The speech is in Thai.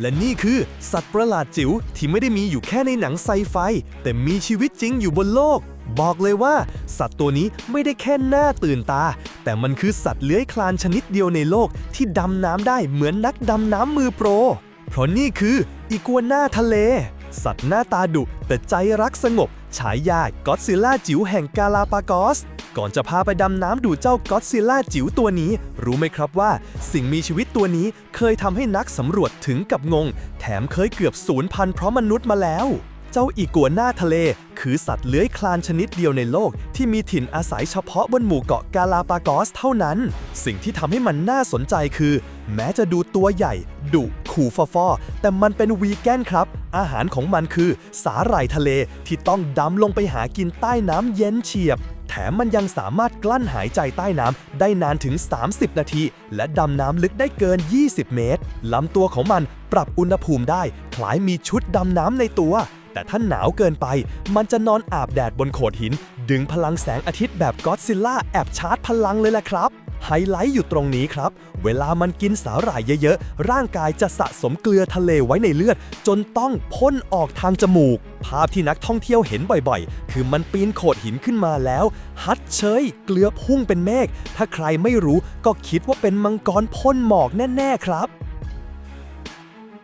และนี่คือสัตว์ประหลาดจิ๋วที่ไม่ได้มีอยู่แค่ในหนังไซไฟ แต่มีชีวิตจริงอยู่บนโลก บอกเลยว่า สัตว์ตัวนี้ไม่ได้แค่หน้าตื่นตา แต่มันคือสัตว์เลื้อยคลานชนิดเดียวในโลกที่ดำน้ำได้เหมือนนักดำน้ำมือโปร เพราะนี่คืออีกัวน่าทะเล สัตว์หน้าตาดุแต่ใจรักสงบ ฉายากอดซิลล่าจิ๋วแห่งกาลาปากอส ก่อนจะพาไปดำน้ำดูเจ้าก็อดซิลล่าจิ๋วตัวนี้ รู้ไหมครับว่า สิ่งมีชีวิตตัวนี้เคยทำให้นักสำรวจถึงกับงง แถมเคยเกือบสูญพันธุ์เพราะมนุษย์มาแล้ว เจ้าอีกัวน่าทะเล คือสัตว์เลื้อยคลานชนิดเดียวในโลก ที่มีถิ่นอาศัยเฉพาะบนหมู่เกาะกาลาปากอสเท่านั้น สิ่งที่ทำให้มันน่าสนใจคือ แม้จะดูตัวใหญ่ ดุขู่ฟอฟอแต่มันเป็นวีแกนครับ อาหารของมันคือสาหร่ายทะเลที่ต้องดำลงไปหากินใต้น้ำเย็นเฉียบ แถมมันยังสามารถกลั้นหายใจใต้น้ำได้นานถึง 30 นาที และดำน้ำลึกได้เกิน 20 เมตรลำตัวของมันปรับอุณหภูมิได้ คล้ายมีชุดดำน้ำในตัว แต่ถ้าหนาวเกินไป มันจะนอนอาบแดดบนโขดหิน ดึงพลังแสงอาทิตย์แบบก็อดซิลล่าแอบชาร์จพลังเลยแหละครับ ไฮไลท์อยู่ตรงนี้ครับ เวลามันกินสาหร่ายเยอะๆ ร่างกายจะสะสมเกลือทะเลไว้ในเลือด จนต้องพ่นออกทางจมูก ภาพที่นักท่องเที่ยวเห็นบ่อยๆ คือมันปีนโขดหินขึ้นมาแล้ว ฮัดเชย เกลือพุ่งเป็นเมฆ ถ้าใครไม่รู้ก็คิดว่าเป็นมังกรพ่นหมอกแน่ๆครับ